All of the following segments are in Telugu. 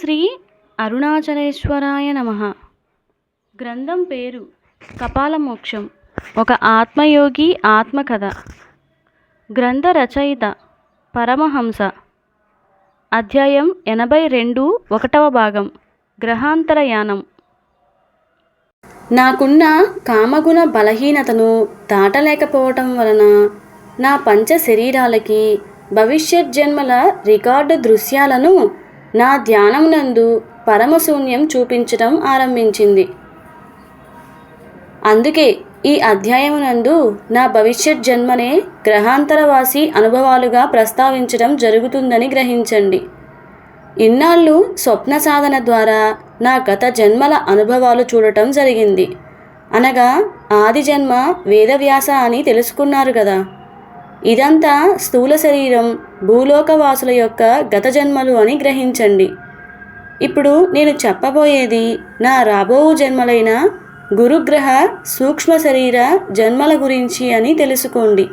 శ్రీ అరుణాచలేశ్వరాయ నమ. గ్రంథం పేరు కపాలమోక్షం. ఒక ఆత్మయోగి ఆత్మకథ. గ్రంథ రచయిత పరమహంస. అధ్యాయం ఎనభై రెండు ఒకటవ భాగం గ్రహాంతర యానం నాకున్న కామగుణ బలహీనతను దాటలేకపోవటం వలన నా పంచ శరీరాలకి భవిష్యత్ జన్మల రికార్డు దృశ్యాలను నా ధ్యానమునందు పరమశూన్యం చూపించటం ఆరంభించింది. అందుకే ఈ అధ్యాయమునందు నా భవిష్యత్ జన్మనే గ్రహాంతరవాసి అనుభవాలుగా ప్రస్తావించడం జరుగుతుందని గ్రహించండి. ఇన్నాళ్ళు స్వప్న సాధన ద్వారా నా గత జన్మల అనుభవాలు చూడటం జరిగింది. అనగా ఆది జన్మ వేదవ్యాస అని తెలుసుకున్నారు కదా. ఇదంతా స్థూల శరీరం భూలోకవాసుల యొక్క గత జన్మలు అని గ్రహించండి. ఇప్పుడు నేను చెప్పబోయేది నా రాబో జన్మలైన గురుగ్రహ సూక్ష్మ శరీర జన్మల గురించి అని తెలుసుకోండి.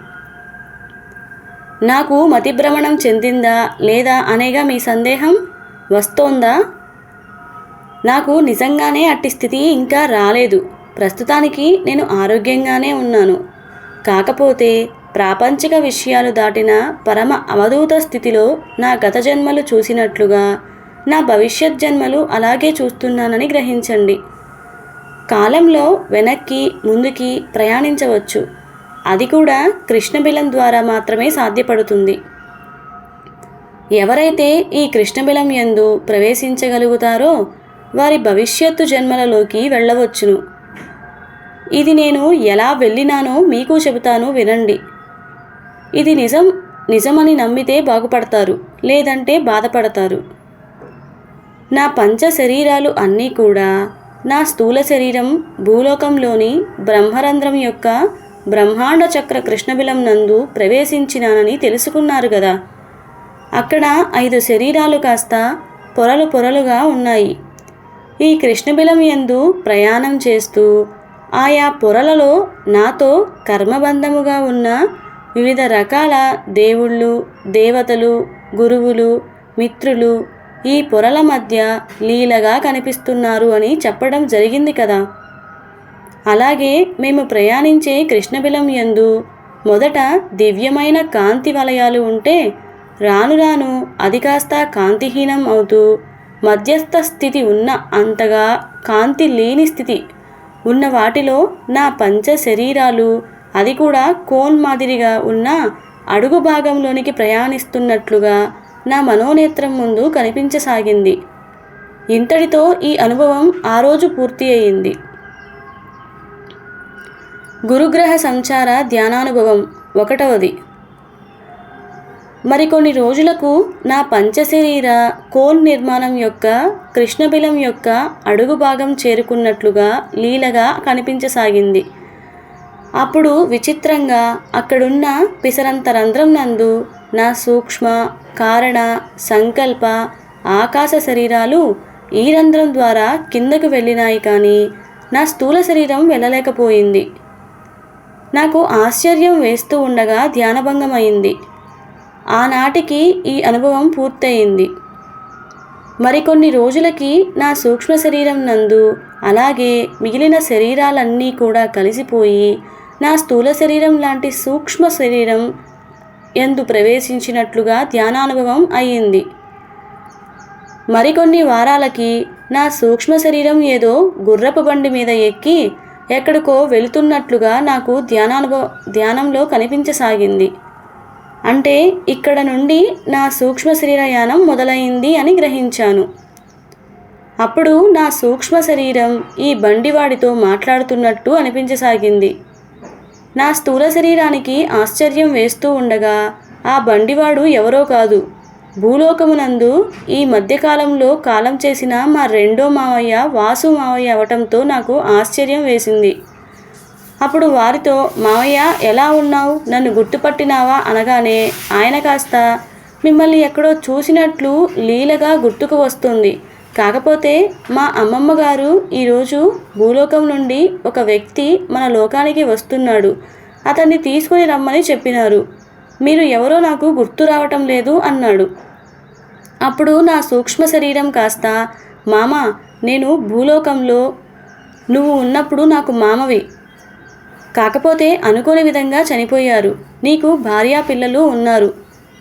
నాకు మతిభ్రమణం చెందిందా లేదా అనేగా మీ సందేహం వస్తోందా? నాకు నిజంగానే అట్టి స్థితి ఇంకా రాలేదు. ప్రస్తుతానికి నేను ఆరోగ్యంగానే ఉన్నాను. కాకపోతే ప్రాపంచిక విషయాలు దాటిన పరమ అవధూత స్థితిలో నా గత జన్మలు చూసినట్లుగా నా భవిష్యత్ జన్మలు అలాగే చూస్తున్నానని గ్రహించండి. కాలంలో వెనక్కి ముందుకి ప్రయాణించవచ్చు. అది కూడా కృష్ణబిలం ద్వారా మాత్రమే సాధ్యపడుతుంది. ఎవరైతే ఈ కృష్ణబిలం ఎందు ప్రవేశించగలుగుతారో వారి భవిష్యత్తు జన్మలలోకి వెళ్ళవచ్చును. ఇది నేను ఎలా వెళ్ళినానో మీకు చెబుతాను వినండి. ఇది నిజం నిజమని నమ్మితే బాగుపడతారు లేదంటే బాధపడతారు. నా పంచ శరీరాలు అన్నీ కూడా నా స్థూల శరీరం భూలోకంలోని బ్రహ్మరంధ్రం యొక్క బ్రహ్మాండ చక్ర కృష్ణబిలం నందు ప్రవేశించినానని తెలుసుకున్నారు కదా అక్కడ ఐదు శరీరాలు కాస్త పొరలు పొరలుగా ఉన్నాయి. ఈ కృష్ణబిలం ఎందు ప్రయాణం చేస్తూ ఆయా పొరలలో నాతో కర్మబంధముగా ఉన్న వివిధ రకాల దేవుళ్ళు దేవతలు గురువులు మిత్రులు ఈ పొరల మధ్య లీలగా కనిపిస్తున్నారు అని చెప్పడం జరిగింది కదా. అలాగే మేము ప్రయాణించే కృష్ణబిలం యందు మొదట దివ్యమైన కాంతి వలయాలు ఉంటే రాను రాను అది కాస్త కాంతిహీనం అవుతూ మధ్యస్థ స్థితి ఉన్న అంతగా కాంతి లేని స్థితి ఉన్న వాటిలో నా పంచ శరీరాలు అది కూడా కోన్ మాదిరిగా ఉన్న అడుగు భాగంలోనికి ప్రయాణిస్తున్నట్లుగా నా మనోనేత్రం ముందు కనిపించసాగింది. ఇంతటితో ఈ అనుభవం ఆ రోజు పూర్తి అయింది. గురుగ్రహ సంచార ధ్యానానుభవం ఒకటవది. మరికొన్ని రోజులకు నా పంచశరీర కోల్ నిర్మాణం యొక్క కృష్ణబిలం యొక్క అడుగు భాగం చేరుకున్నట్లుగా లీలగా కనిపించసాగింది. అప్పుడు విచిత్రంగా అక్కడున్న పిసరంత రంధ్రం నందు నా సూక్ష్మ కారణ సంకల్ప ఆకాశ శరీరాలు ఈ రంధ్రం ద్వారా కిందకు వెళ్ళినాయి కానీ నా స్థూల శరీరం వెళ్ళలేకపోయింది నాకు ఆశ్చర్యం వేస్తూ ఉండగా ధ్యానభంగమైంది. ఆనాటికి ఈ అనుభవం పూర్తయింది. మరికొన్ని రోజులకి నా సూక్ష్మ శరీరం నందు అలాగే మిగిలిన శరీరాలన్నీ కూడా కలిసిపోయి నా స్థూల శరీరం లాంటి సూక్ష్మ శరీరం ఎందు ప్రవేశించినట్లుగా ధ్యానానుభవం అయ్యింది. మరికొన్ని వారాలకి నా సూక్ష్మ శరీరం ఏదో గుర్రపు బండి మీద ఎక్కి ఎక్కడికో వెళుతున్నట్లుగా నాకు ధ్యానానుభవ ధ్యానంలో కనిపించసాగింది. అంటే ఇక్కడ నుండి నా సూక్ష్మ శరీరయానం మొదలైంది అని గ్రహించాను. అప్పుడు నా సూక్ష్మ శరీరం ఈ బండివాడితో మాట్లాడుతున్నట్టు అనిపించసాగింది. నా స్థూల శరీరానికి ఆశ్చర్యం వేస్తూ ఉండగా ఆ బండివాడు ఎవరో కాదు. భూలోకమునందు ఈ మధ్యకాలంలో కాలం చేసిన మా రెండో మావయ్య వాసు మావయ్య అవటంతో నాకు ఆశ్చర్యం వేసింది. అప్పుడు వారితో మావయ్య ఎలా ఉన్నావు? నన్ను గుర్తుపట్టినావా? అనగానే ఆయన కాస్త మిమ్మల్ని ఎక్కడో చూసినట్లు లీలగా గుర్తుకు వస్తుంది. కాకపోతే మా అమ్మమ్మ గారు ఈరోజు భూలోకం నుండి ఒక వ్యక్తి మన లోకానికి వస్తున్నాడు. అతన్ని తీసుకొని రమ్మని చెప్పినారు. మీరు ఎవరో నాకు గుర్తు రావటం లేదు అన్నాడు. అప్పుడు నా సూక్ష్మ శరీరం కాస్త మామ నేను భూలోకంలో నువ్వు ఉన్నప్పుడు నాకు మామవి. కాకపోతే అనుకోని విధంగా చనిపోయారు. నీకు భార్యా పిల్లలు ఉన్నారు.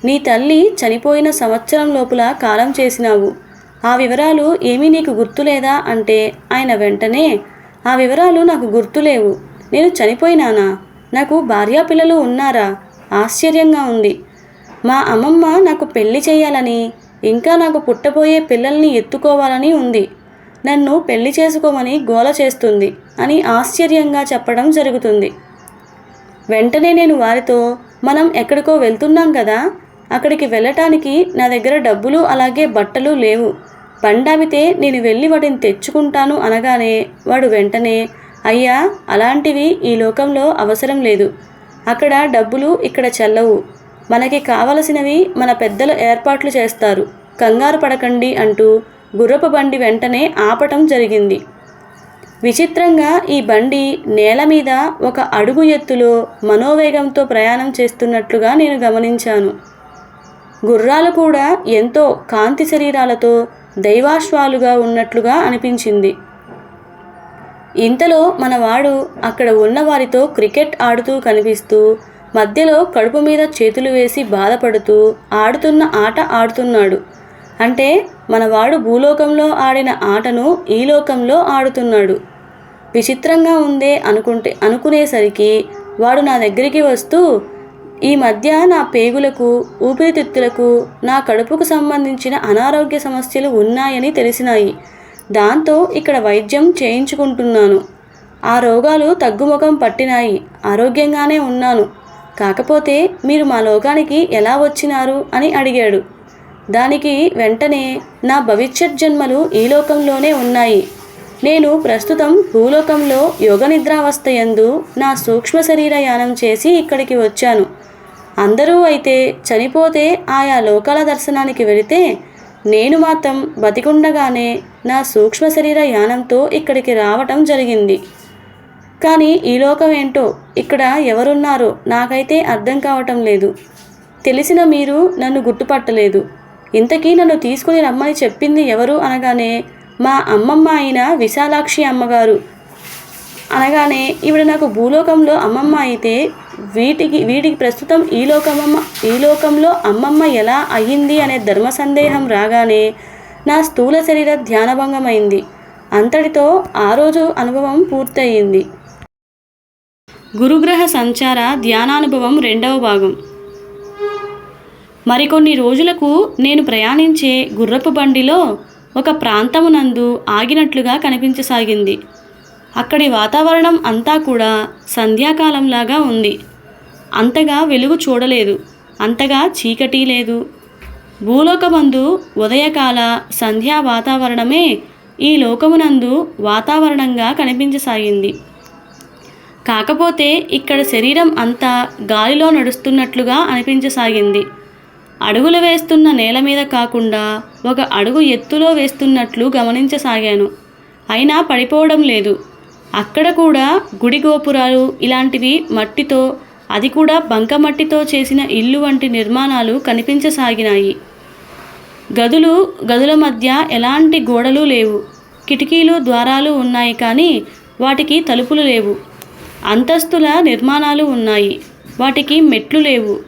నీ తల్లి చనిపోయిన సంవత్సరం లోపల కాలం చేసినావు. ఆ వివరాలు ఏమీ నీకు గుర్తులేదా? అంటే ఆయన వెంటనే ఆ వివరాలు నాకు గుర్తులేవు. నేను చనిపోయినానా? నాకు భార్యా పిల్లలు ఉన్నారా? ఆశ్చర్యంగా ఉంది. మా అమ్మమ్మ నాకు పెళ్ళి చేయాలని ఇంకా నాకు పుట్టబోయే పిల్లల్ని ఎత్తుకోవాలని ఉంది. నన్ను పెళ్ళి చేసుకోమని గోల చేస్తుంది అని ఆశ్చర్యంగా చెప్పడం జరుగుతుంది. వెంటనే నేను వారితో మనం ఎక్కడికో వెళ్తున్నాం కదా? అక్కడికి వెళ్ళటానికి నా దగ్గర డబ్బులు అలాగే బట్టలు లేవు. బండామితే నేను వెళ్ళి వాటిని తెచ్చుకుంటాను అనగానే వాడు వెంటనే అయ్యా అలాంటివి ఈ లోకంలో అవసరం లేదు. అక్కడ డబ్బులు ఇక్కడ చెల్లవు. మనకి కావలసినవి మన పెద్దలు ఏర్పాట్లు చేస్తారు. కంగారు పడకండి అంటూ గుర్రపు బండి వెంటనే ఆపటం జరిగింది. విచిత్రంగా ఈ బండి నేల మీద ఒక అడుగు ఎత్తులో మనోవేగంతో ప్రయాణం చేస్తున్నట్లుగా నేను గమనించాను. గుర్రాలు కూడా ఎంతో కాంతి శరీరాలతో దైవాశ్వాలుగా ఉన్నట్లుగా అనిపించింది. ఇంతలో మనవాడు అక్కడ ఉన్న వారితో క్రికెట్ ఆడుతూ కనిపిస్తూ మధ్యలో కడుపు మీద చేతులు వేసి బాధపడుతూ ఆడుతున్న ఆట ఆడుతున్నాడు. అంటే మనవాడు భూలోకంలో ఆడిన ఆటను ఈ లోకంలో ఆడుతున్నాడు. విచిత్రంగా ఉందే అనుకుంటే అనుకునేసరికి వాడు నా దగ్గరికి వస్తూ ఈ మధ్య నా పేగులకు ఊపిరితిత్తులకు నా కడుపుకు సంబంధించిన అనారోగ్య సమస్యలు ఉన్నాయని తెలిసినాయి. దాంతో ఇక్కడ వైద్యం చేయించుకుంటున్నాను. ఆ రోగాలు తగ్గుముఖం పట్టినాయి. ఆరోగ్యంగానే ఉన్నాను. కాకపోతే మీరు మా లోకానికి ఎలా వచ్చినారు అని అడిగాడు. దానికి వెంటనే నా భవిష్యత్ జన్మలు ఈ లోకంలోనే ఉన్నాయి. నేను ప్రస్తుతం భూలోకంలో యోగ నిద్రావస్థయందు నా సూక్ష్మ శరీర యానం చేసి ఇక్కడికి వచ్చాను. అందరూ అయితే చనిపోతే ఆయా లోకాల దర్శనానికి వెళితే నేను మాత్రం బతికుండగానే నా సూక్ష్మ శరీర యానంతో ఇక్కడికి రావటం జరిగింది. కానీ ఈ లోకం ఏంటో ఇక్కడ ఎవరున్నారో నాకైతే అర్థం కావటం లేదు. తెలిసిన మీరు నన్ను గుర్తుపట్టలేదు. ఇంతకీ నన్ను తీసుకుని రమ్మని చెప్పింది ఎవరు అనగానే మా అమ్మమ్మ అయిన విశాలాక్షి అమ్మగారు అనగానే ఈవిడ నాకు భూలోకంలో అమ్మమ్మ అయితే వీటికి వీటికి ప్రస్తుతం ఈ లోకమమ్మ ఈ లోకంలో అమ్మమ్మ ఎలా అయ్యింది అనే ధర్మ సందేహం రాగానే నా స్థూల శరీర ధ్యానభంగమైంది. అంతటితో ఆ రోజు అనుభవం పూర్తయింది. గురుగ్రహ సంచార ధ్యానానుభవం రెండవ భాగం. మరికొన్ని రోజులకు నేను ప్రయాణించే గుర్రపు బండిలో ఒక ప్రాంతమునందు ఆగినట్లుగా కనిపించసాగింది. అక్కడి వాతావరణం అంతా కూడా సంధ్యాకాలంలాగా ఉంది. అంతగా వెలుగు చూడలేదు. అంతగా చీకటి లేదు. భూలోకమందు ఉదయకాల సంధ్యా వాతావరణమే ఈ లోకమునందు వాతావరణంగా కనిపించసాగింది. కాకపోతే ఇక్కడ శరీరం అంతా గాలిలో నడుస్తున్నట్లుగా అనిపించసాగింది. అడుగులు వేస్తున్న నేల మీద కాకుండా ఒక అడుగు ఎత్తులో వేస్తున్నట్లు గమనించసాగాను. అయినా పడిపోవడం లేదు. అక్కడ కూడా గుడి గోపురాలు ఇలాంటివి మట్టితో అది కూడా బంకమట్టితో చేసిన ఇల్లు వంటి నిర్మాణాలు కనిపించసాగినాయి. గదులు గదుల మధ్య ఎలాంటి గోడలు లేవు. కిటికీలు ద్వారాలు ఉన్నాయి కానీ వాటికి తలుపులు లేవు. అంతస్తుల నిర్మాణాలు ఉన్నాయి. వాటికి మెట్లు లేవు.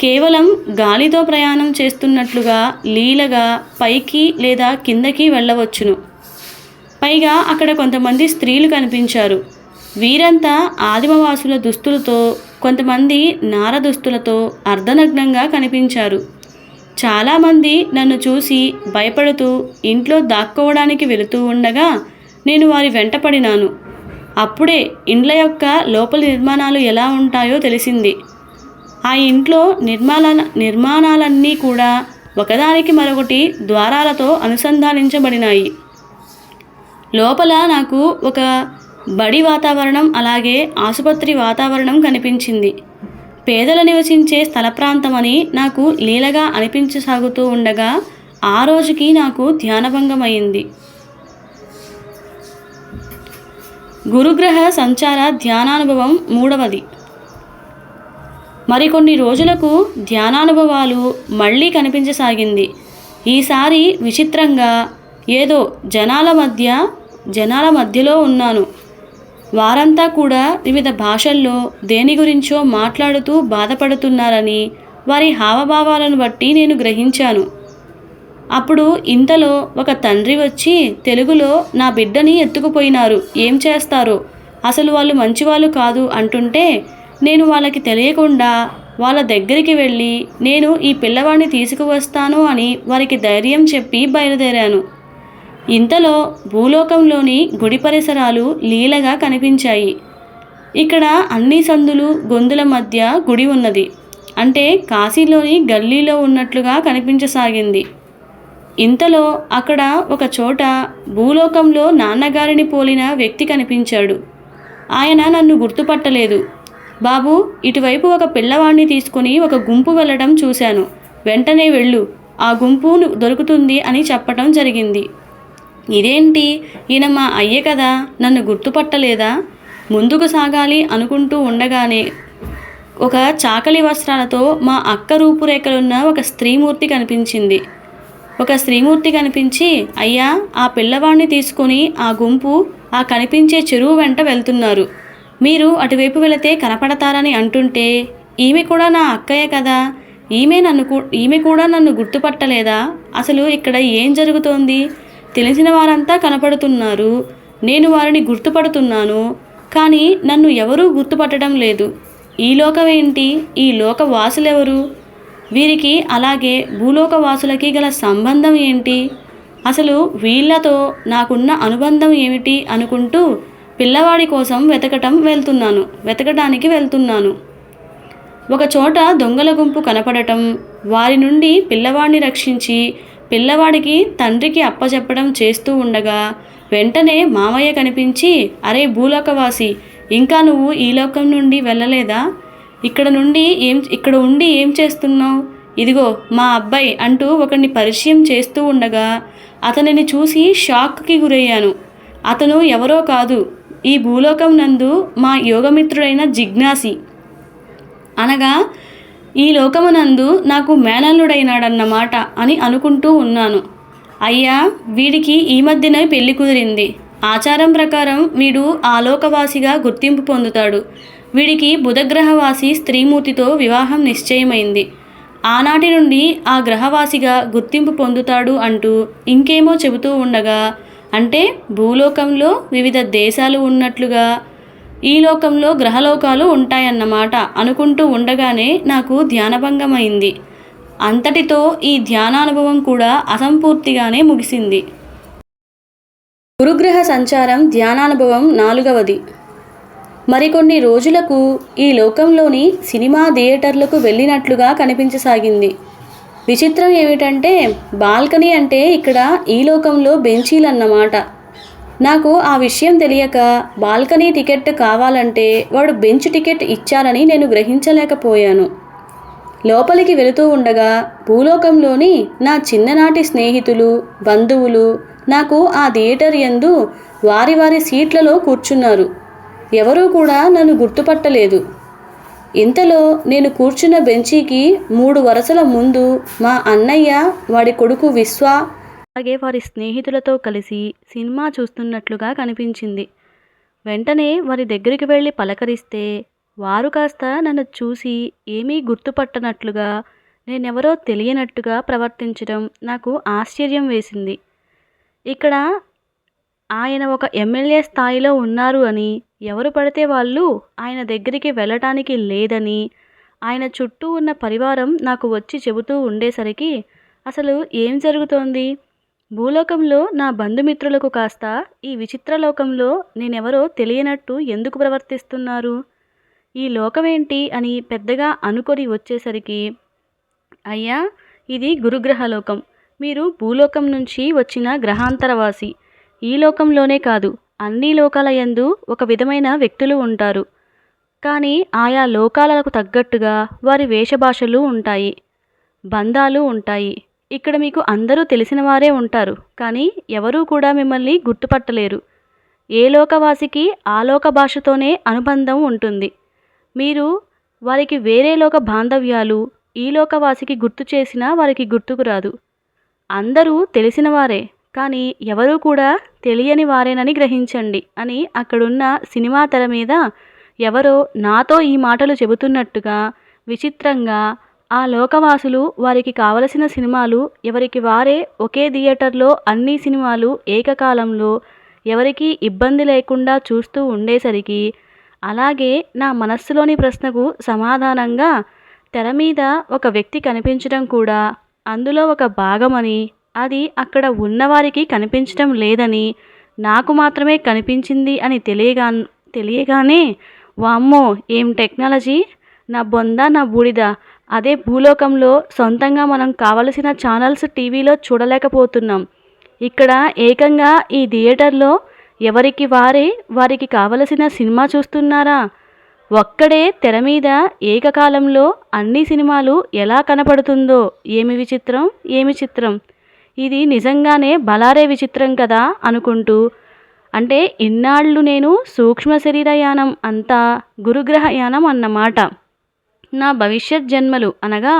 కేవలం గాలితో ప్రయాణం చేస్తున్నట్లుగా లీలగా పైకి లేదా కిందకి వెళ్ళవచ్చును. పైగా అక్కడ కొంతమంది స్త్రీలు కనిపించారు. వీరంతా ఆదిమవాసుల దుస్తులతో కొంతమంది నార దుస్తులతో అర్ధనగ్నంగా కనిపించారు. చాలామంది నన్ను చూసి భయపడుతూ ఇంట్లో దాక్కోవడానికి వెళుతూ ఉండగా నేను వారి వెంటపడినాను అప్పుడే ఇండ్ల యొక్క లోపలి నిర్మాణాలు ఎలా ఉంటాయో తెలిసింది. ఆ ఇంట్లో నిర్మాణ నిర్మాణాలన్నీ కూడా ఒకదానికి మరొకటి ద్వారాలతో అనుసంధానించబడినాయి. లోపల నాకు ఒక బడి వాతావరణం అలాగే ఆసుపత్రి వాతావరణం కనిపించింది. పేదలు నివసించే స్థల ప్రాంతమని నాకు లీలగా అనిపించసాగుతూ ఉండగా ఆ రోజుకి నాకు ధ్యానభంగమైంది గురుగ్రహ సంచార ధ్యానానుభవం మూడవది. మరికొన్ని రోజులకు ధ్యానానుభవాలు మళ్ళీ కనిపించసాగింది. ఈసారి విచిత్రంగా ఏదో జనాల మధ్య జనాల మధ్యలో ఉన్నాను. వారంతా కూడా వివిధ భాషల్లో దేని గురించో మాట్లాడుతూ బాధపడుతున్నారని వారి హావభావాలను బట్టి నేను గ్రహించాను. అప్పుడు ఇంతలో ఒక తండ్రి వచ్చి తెలుగులో నా బిడ్డని ఎత్తుకుపోయినారు. ఏం చేస్తారో? అసలు వాళ్ళు మంచివాళ్ళు కాదు అంటుంటే నేను వాళ్ళకి తెలియకుండా వాళ్ళ దగ్గరికి వెళ్ళి నేను ఈ పిల్లవాడిని తీసుకువస్తాను అని వారికి ధైర్యం చెప్పి బయలుదేరాను. ఇంతలో భూలోకంలోని గుడి పరిసరాలు లీలగా కనిపించాయి. ఇక్కడ అన్ని సందులు గొంతుల మధ్య గుడి ఉన్నది. అంటే కాశీలోని గల్లీలో ఉన్నట్లుగా కనిపించసాగింది. ఇంతలో అక్కడ ఒక చోట భూలోకంలో నాన్నగారిని పోలిన వ్యక్తి కనిపించాడు. ఆయన నన్ను గుర్తుపట్టలేదు. బాబు ఇటువైపు ఒక పిల్లవాడిని తీసుకుని ఒక గుంపు వెళ్ళడం చూశాను. వెంటనే వెళ్ళు. ఆ గుంపు దొరుకుతుంది అని చెప్పటం జరిగింది. ఇదేంటి? ఈయన మా అయ్య కదా నన్ను గుర్తుపట్టలేదా? ముందుకు సాగాలి అనుకుంటూ ఉండగానే ఒక చాకలి వస్త్రాలతో మా అక్క రూపురేఖలున్న ఒక స్త్రీమూర్తి కనిపించింది. ఒక స్త్రీమూర్తి కనిపించి అయ్యా ఆ పిల్లవాడిని తీసుకొని ఆ గుంపు ఆ కనిపించే చెరువు వెంట వెళ్తున్నారు. మీరు అటువైపు వెళితే కనపడతారని అంటుంటే ఈమె కూడా నా అక్కయ్య కదా? ఈమె నన్ను ఈమె కూడా నన్ను గుర్తుపట్టలేదా? అసలు ఇక్కడ ఏం జరుగుతోంది? తెలిసిన వారంతా కనపడుతున్నారు. నేను వారిని గుర్తుపడుతున్నాను కానీ నన్ను ఎవరూ గుర్తుపట్టడం లేదు. ఈ లోకం ఏంటి? ఈ లోక వాసులెవరు? వీరికి అలాగే భూలోక వాసులకి గల సంబంధం ఏంటి? అసలు వీళ్ళతో నాకున్న అనుబంధం ఏమిటి అనుకుంటూ పిల్లవాడి కోసం వెతకటం వెళ్తున్నాను వెతకడానికి వెళ్తున్నాను. ఒక చోట దొంగల గుంపు కనపడటం వారి నుండి పిల్లవాడిని రక్షించి పిల్లవాడికి తండ్రికి అప్పచెప్పడం చేస్తూ ఉండగా వెంటనే మామయ్య కనిపించి అరే భూలోకవాసి ఇంకా నువ్వు ఈ లోకం నుండి వెళ్ళలేదా? ఇక్కడ నుండి ఏం ఇక్కడ ఉండి ఏం చేస్తున్నావు? ఇదిగో మా అబ్బాయి అంటూ ఒకరిని పరిచయం చేస్తూ ఉండగా అతనిని చూసి షాక్కి గురయ్యాను. అతను ఎవరో కాదు ఈ భూలోకం నందు మా యోగమిత్రుడైన జిజ్ఞాసి. అనగా ఈ లోకమునందు నాకు మేనల్లుడైనాడన్నమాట అని అనుకుంటూ ఉన్నాను. అయ్యా వీడికి ఈ మధ్యనే పెళ్ళి కుదిరింది. ఆచారం ప్రకారం వీడు ఆలోకవాసిగా గుర్తింపు పొందుతాడు. వీడికి బుధగ్రహవాసి స్త్రీమూర్తితో వివాహం నిశ్చయమైంది. ఆనాటి నుండి ఆ గ్రహవాసిగా గుర్తింపు పొందుతాడు అంటూ ఇంకేమో చెబుతూ ఉండగా అంటే భూలోకంలో వివిధ దేశాలు ఉన్నట్లుగా ఈ లోకంలో గ్రహలోకాలు ఉంటాయన్నమాట అనుకుంటూ ఉండగానే నాకు ధ్యానభంగమైంది. అంతటితో ఈ ధ్యానానుభవం కూడా అసంపూర్తిగానే ముగిసింది. గురుగ్రహ సంచారం ధ్యానానుభవం నాలుగవది. మరికొన్ని రోజులకు ఈ లోకంలోని సినిమా థియేటర్లకు వెళ్ళినట్లుగా కనిపించసాగింది. విచిత్రం ఏమిటంటే బాల్కనీ అంటే ఇక్కడ ఈ లోకంలో బెంచీలన్నమాట. నాకు ఆ విషయం తెలియక బాల్కనీ టికెట్ కావాలంటే వాడు బెంచ్ టికెట్ ఇచ్చారని నేను గ్రహించలేకపోయాను. లోపలికి వెళుతూ ఉండగా భూలోకంలోని నా చిన్ననాటి స్నేహితులు బంధువులు నాకు ఆ థియేటర్ యందు వారి వారి సీట్లలో కూర్చున్నారు. ఎవరూ కూడా నన్ను గుర్తుపట్టలేదు. ఇంతలో నేను కూర్చున్న బెంచీకి మూడు వరుసల ముందు మా అన్నయ్య వాడి కొడుకు విశ్వ అలాగే వారి స్నేహితులతో కలిసి సినిమా చూస్తున్నట్లుగా కనిపించింది. వెంటనే వారి దగ్గరికి వెళ్ళి పలకరిస్తే వారు కాస్త నన్ను చూసి ఏమీ గుర్తుపట్టనట్లుగా నేనెవరో తెలియనట్టుగా ప్రవర్తించడం నాకు ఆశ్చర్యం వేసింది. ఇక్కడ ఆయన ఒక ఎమ్మెల్యే స్థాయిలో ఉన్నారు అని ఎవరు పడితే వాళ్ళు ఆయన దగ్గరికి వెళ్ళటానికి లేదని ఆయన చుట్టూ ఉన్న పరివారం నాకు వచ్చి చెబుతూ ఉండేసరికి అసలు ఏం జరుగుతోంది? భూలోకంలో నా బంధుమిత్రులకు కాస్త ఈ విచిత్ర లోకంలో నేనెవరో తెలియనట్టు ఎందుకు ప్రవర్తిస్తున్నారు? ఈ లోకమేంటి అని పెద్దగా అనుకొని వచ్చేసరికి అయ్యా ఇది గురుగ్రహలోకం మీరు భూలోకం నుంచి వచ్చిన గ్రహాంతరవాసి. ఈ లోకంలోనే కాదు అన్ని లోకాల యందు ఒక విధమైన వ్యక్తులు ఉంటారు. కానీ ఆయా లోకాలకు తగ్గట్టుగా వారి వేషభాషలు ఉంటాయి. బంధాలు ఉంటాయి. ఇక్కడ మీకు అందరూ తెలిసిన వారే ఉంటారు కానీ ఎవరూ కూడా మిమ్మల్ని గుర్తుపట్టలేరు. ఏ లోకవాసికి ఆ లోక భాషతోనే అనుబంధం ఉంటుంది. మీరు వారికి వేరే లోక బాంధవ్యాలు ఈ లోకవాసికి గుర్తు చేసినా వారికి గుర్తుకు రాదు. అందరూ తెలిసిన వారే కానీ ఎవరూ కూడా తెలియని వారేనని గ్రహించండి అని అక్కడున్న సినిమా తెర మీద ఎవరో నాతో ఈ మాటలు చెబుతున్నట్టుగా విచిత్రంగా ఆ లోకవాసులు వారికి కావలసిన సినిమాలు ఎవరికి వారే ఒకే థియేటర్లో అన్ని సినిమాలు ఏకకాలంలో ఎవరికీ ఇబ్బంది లేకుండా చూస్తూ ఉండేసరికి అలాగే నా మనస్సులోని ప్రశ్నకు సమాధానంగా తెర మీద ఒక వ్యక్తి కనిపించడం కూడా అందులో ఒక భాగమని అది అక్కడ ఉన్నవారికి కనిపించడం లేదని నాకు మాత్రమే కనిపించింది అని తెలియగా తెలియగానే వామ్మో ఏం టెక్నాలజీ? నా బొంద నా బూడిద అదే భూలోకంలో సొంతంగా మనం కావలసిన ఛానల్స్ టీవీలో చూడలేకపోతున్నాం. ఇక్కడ ఏకంగా ఈ థియేటర్లో ఎవరికి వారే వారికి కావలసిన సినిమా చూస్తున్నారా? ఒక్కడే తెర మీద ఏకకాలంలో అన్ని సినిమాలు ఎలా కనపడుతుందో ఏమి విచిత్రం ఏమి చిత్రం? ఇది నిజంగానే బలారే విచిత్రం కదా అనుకుంటూ. అంటే ఇన్నాళ్ళు నేను సూక్ష్మ శరీరయానం అంతా గురుగ్రహయానం అన్నమాట. నా భవిష్యత్ జన్మలు అనగా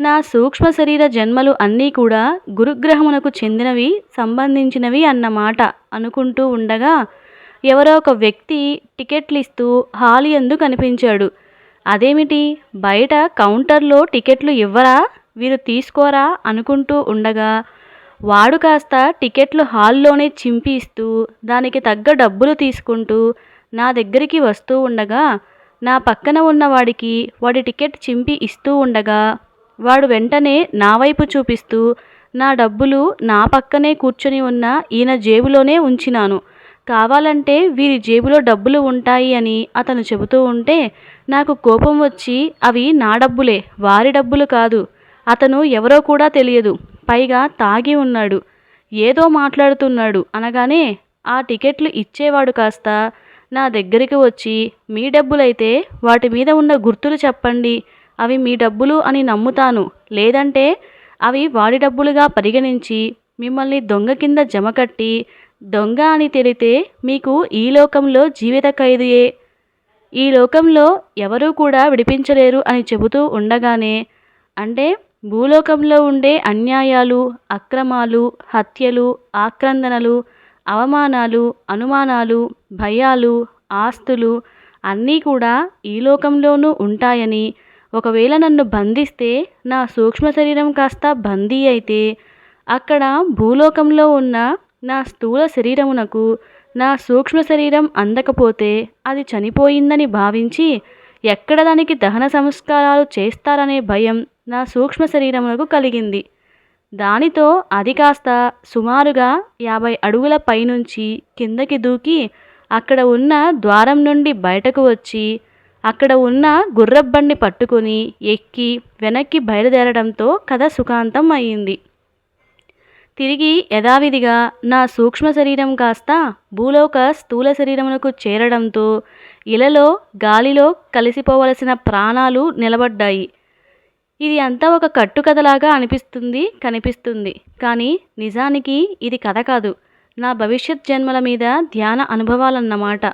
నా సూక్ష్మ శరీర జన్మలు అన్నీ కూడా గురుగ్రహమునకు చెందినవి సంబంధించినవి అన్నమాట అనుకుంటూ ఉండగా ఎవరో ఒక వ్యక్తి టికెట్లు ఇస్తూ హాల్ ఎందు కనిపించాడు. అదేమిటి? బయట కౌంటర్లో టికెట్లు ఇవ్వరా? వీరు తీసుకోరా? అనుకుంటూ ఉండగా వాడు కాస్త టికెట్లు హాల్లోనే చింపి ఇస్తూ దానికి తగ్గ డబ్బులు తీసుకుంటూ నా దగ్గరికి వస్తూ ఉండగా నా పక్కన ఉన్నవాడికి వాడి టికెట్ చింపి ఇస్తూ ఉండగా వాడు వెంటనే నా వైపు చూపిస్తూ నా డబ్బులు నా పక్కనే కూర్చొని ఉన్న ఈయన జేబులోనే ఉంచినాను. కావాలంటే వీరి జేబులో డబ్బులు ఉంటాయి అని అతను చెబుతూ ఉంటే నాకు కోపం వచ్చి అవి నా డబ్బులే వారి డబ్బులు కాదు. అతను ఎవరో కూడా తెలియదు. పైగా తాగి ఉన్నాడు. ఏదో మాట్లాడుతున్నాడు అనగానే ఆ టికెట్లు ఇచ్చేవాడు కాస్త నా దగ్గరికి వచ్చి మీ డబ్బులైతే వాటి మీద ఉన్న గుర్తులు చెప్పండి. అవి మీ డబ్బులు అని నమ్ముతాను. లేదంటే అవి వాడి డబ్బులుగా పరిగణించి మిమ్మల్ని దొంగ కింద జమ కట్టి దొంగ అని తెలితే మీకు ఈ లోకంలో జీవిత ఖైదుయే. ఈ లోకంలో ఎవరూ కూడా విడిపించలేరు అని చెబుతూ ఉండగానే అంటే భూలోకంలో ఉండే అన్యాయాలు అక్రమాలు హత్యలు ఆక్రందనలు అవమానాలు అనుమానాలు భయాలు ఆస్తులు అన్నీ కూడా ఈ లోకంలోనూ ఉంటాయని. ఒకవేళ నన్ను బంధిస్తే నా సూక్ష్మ శరీరం కాస్త బందీ అయితే అక్కడ భూలోకంలో ఉన్న నా స్థూల శరీరమునకు నా సూక్ష్మ శరీరం అందకపోతే అది చనిపోయిందని భావించి ఎక్కడ దానికి దహన సంస్కారాలు చేస్తారనే భయం నా సూక్ష్మ శరీరమునకు కలిగింది. దానితో అది కాస్త సుమారుగా యాభై అడుగుల పైనుంచి కిందకి దూకి అక్కడ ఉన్న ద్వారం నుండి బయటకు వచ్చి అక్కడ ఉన్న గుర్రబండి పట్టుకొని ఎక్కి వెనక్కి బయలుదేరడంతో కథ సుఖాంతం అయ్యింది తిరిగి యథావిధిగా నా సూక్ష్మ శరీరం కాస్త భూలోక స్థూల శరీరమునకు చేరడంతో ఇలలో గాలిలో కలిసిపోవలసిన ప్రాణాలు నిలబడ్డాయి. ఇది అంతా ఒక కట్టుకథలాగా అనిపిస్తుంది కనిపిస్తుంది. కానీ నిజానికి ఇది కథ కాదు. నా భవిష్యత్ జన్మల మీద ధ్యాన అనుభవాలన్నమాట.